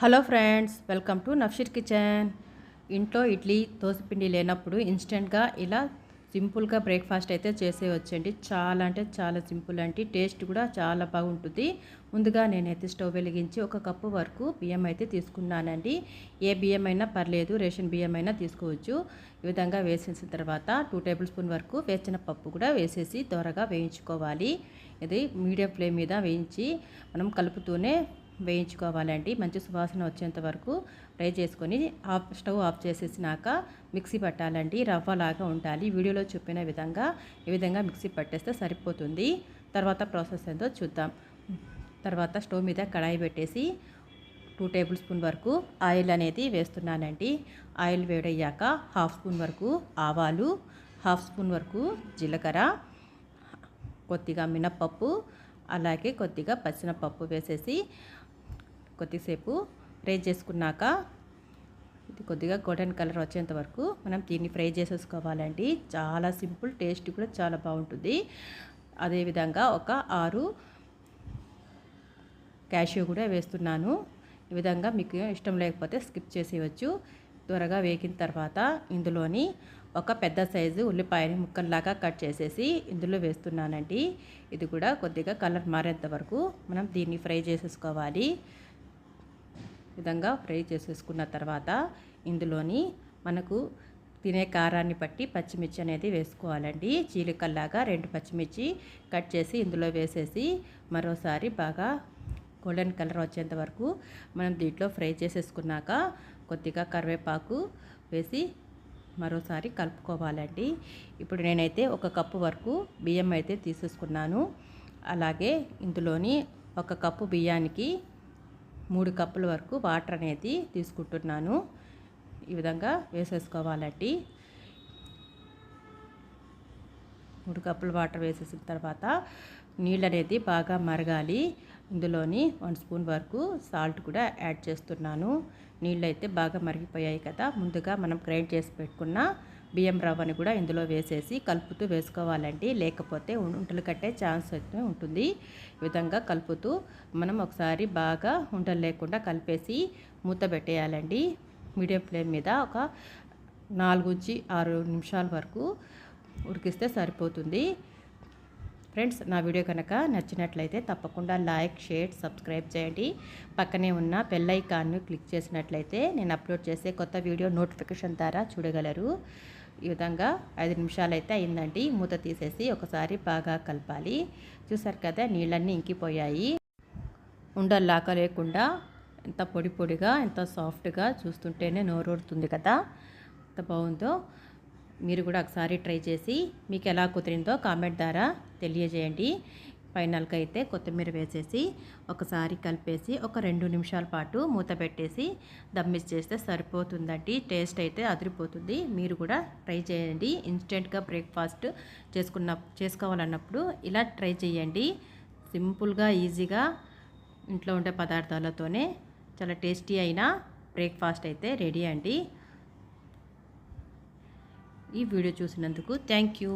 Hello friends welcome to నఫ్షీర్ kitchen. ఇంట్లో ఇడ్లీ దోసపిండి లేనప్పుడు ఇన్స్టెంట్గా ఇలా సింపుల్గా బ్రేక్ఫాస్ట్ అయితే చేసేయచ్చండి. చాలా అంటే చాలా సింపుల్ అండి. టేస్ట్ కూడా చాలా బాగుంటుంది. ముందుగా నేనైతే స్టవ్ వెలిగించి ఒక కప్పు వరకు బియ్యం అయితే తీసుకున్నానండి. ఏ బియ్యం అయినా పర్లేదు రేషన్ బియ్యం అయినా తీసుకోవచ్చు. ఈ విధంగా వేసేసిన తర్వాత టూ టేబుల్ స్పూన్ వరకు వేసిన పప్పు కూడా వేసేసి త్వరగా వేయించుకోవాలి. ఇది మీడియం ఫ్లేమ్ మీద వేయించి మనం కలుపుతూనే వేయించుకోవాలండి. మంచి సువాసన వచ్చేంత వరకు ఫ్రై చేసుకొని ఆఫ్ స్టవ్ ఆఫ్ చేసేసినాక మిక్సీ పట్టాలండి. రవ్వలాగా ఉండాలి. వీడియోలో చూపిన విధంగా ఈ విధంగా మిక్సీ పట్టేస్తే సరిపోతుంది. తర్వాత ప్రాసెస్ ఏందో చూద్దాం. తర్వాత స్టవ్ మీద కడాయి పెట్టేసి టూ టేబుల్ స్పూన్ వరకు ఆయిల్ అనేది వేస్తున్నానండి. ఆయిల్ వేడయ్యాక హాఫ్ స్పూన్ వరకు ఆవాలు హాఫ్ స్పూన్ వరకు జీలకర్ర కొద్దిగా మినప్పప్పు అలాగే కొద్దిగా పచ్చినపప్పు వేసేసి కొద్దిసేపు ఫ్రై చేసుకున్నాక ఇది కొద్దిగా గోల్డెన్ కలర్ వచ్చేంత వరకు మనం దీన్ని ఫ్రై చేసేసుకోవాలండి. చాలా సింపుల్ టేస్ట్ కూడా చాలా బాగుంటుంది. అదేవిధంగా ఒక ఆరు క్యాషియో కూడా వేస్తున్నాను. ఈ విధంగా మీకు ఇష్టం లేకపోతే స్కిప్ చేసేయచ్చు త్వరగా వేగిన తర్వాత ఇందులోని ఒక పెద్ద సైజు ఉల్లిపాయని ముక్కల్లాగా కట్ చేసేసి ఇందులో వేస్తున్నానండి. ఇది కూడా కొద్దిగా కలర్ మారేంత వరకు మనం దీన్ని ఫ్రై చేసేసుకోవాలి. విధంగా ఫ్రై చేసేసుకున్న తర్వాత ఇందులోని మనకు తినే కారాన్ని బట్టి పచ్చిమిర్చి అనేది వేసుకోవాలండి. చీలికల్లాగా రెండు పచ్చిమిర్చి కట్ చేసి ఇందులో వేసేసి మరోసారి బాగా గోల్డెన్ కలర్ వచ్చేంత వరకు మనం దీంట్లో ఫ్రై చేసేసుకున్నాక కొద్దిగా కరివేపాకు వేసి మరోసారి కలుపుకోవాలండి. ఇప్పుడు నేనైతే ఒక కప్పు వరకు బియ్యం అయితే తీసేసుకున్నాను. అలాగే ఇందులోని ఒక కప్పు బియ్యానికి మూడు కప్పుల వరకు వాటర్ అనేది తీసుకుంటున్నాను. ఈ విధంగా వేసేసుకోవాలండి. మూడు కప్పులు వాటర్ వేసేసిన తర్వాత నీళ్ళు అనేది బాగా మరగాలి. ఇందులోని వన్ స్పూన్ వరకు సాల్ట్ కూడా యాడ్ చేస్తున్నాను. నీళ్ళు అయితే బాగా మరిగిపోయాయి కదా ముందుగా మనం గ్రైండ్ చేసి పెట్టుకున్న బియ్యం రవ్వని కూడా ఇందులో వేసేసి కలుపుతూ వేసుకోవాలండి. లేకపోతే ఉంటలు కట్టే ఛాన్స్ అయితే ఉంటుంది. ఈ విధంగా కలుపుతూ మనం ఒకసారి బాగా ఉంటలు లేకుండా కలిపేసి మూత పెట్టేయాలండి. మీడియం ఫ్లేమ్ మీద ఒక నాలుగు నుంచి ఆరు నిమిషాల వరకు ఉడికిస్తే సరిపోతుంది. ఫ్రెండ్స్ నా వీడియో కనుక నచ్చినట్లయితే తప్పకుండా లైక్ షేర్ సబ్స్క్రైబ్ చేయండి. పక్కనే ఉన్న బెల్ ఐకాన్ను క్లిక్ చేసినట్లయితే నేను అప్లోడ్ చేసే కొత్త వీడియో నోటిఫికేషన్ ద్వారా చూడగలరు. ఈ విధంగా ఐదు నిమిషాలు అయితే అయిందండి మూత తీసేసి ఒకసారి బాగా కలపాలి. చూసారు కదా నీళ్ళన్నీ ఇంకిపోయాయి. ఉండల్లాక లేకుండా ఎంత పొడి పొడిగా ఎంత సాఫ్ట్గా చూస్తుంటేనే నోరూరుతుంది కదా. ఎంత బాగుందో మీరు కూడా ఒకసారి ట్రై చేసి మీకు ఎలా కుదిరిందో కామెంట్ ద్వారా తెలియజేయండి. ఫైనల్గా అయితే కొత్తిమీర వేసేసి ఒకసారి కలిపేసి ఒక రెండు నిమిషాల పాటు మూత పెట్టేసి దమ్మిస్ చేస్తే సరిపోతుందండి. టేస్ట్ అయితే అదిరిపోతుంది. మీరు కూడా ట్రై చేయండి. ఇన్స్టెంట్గా బ్రేక్ఫాస్ట్ చేసుకున్న చేసుకోవాలన్నప్పుడు ఇలా ట్రై చేయండి. సింపుల్గా ఈజీగా ఇంట్లో ఉండే పదార్థాలతోనే చాలా టేస్టీ అయిన బ్రేక్ఫాస్ట్ అయితే రెడీ అండి. ఈ వీడియో చూసినందుకు థ్యాంక్ యూ.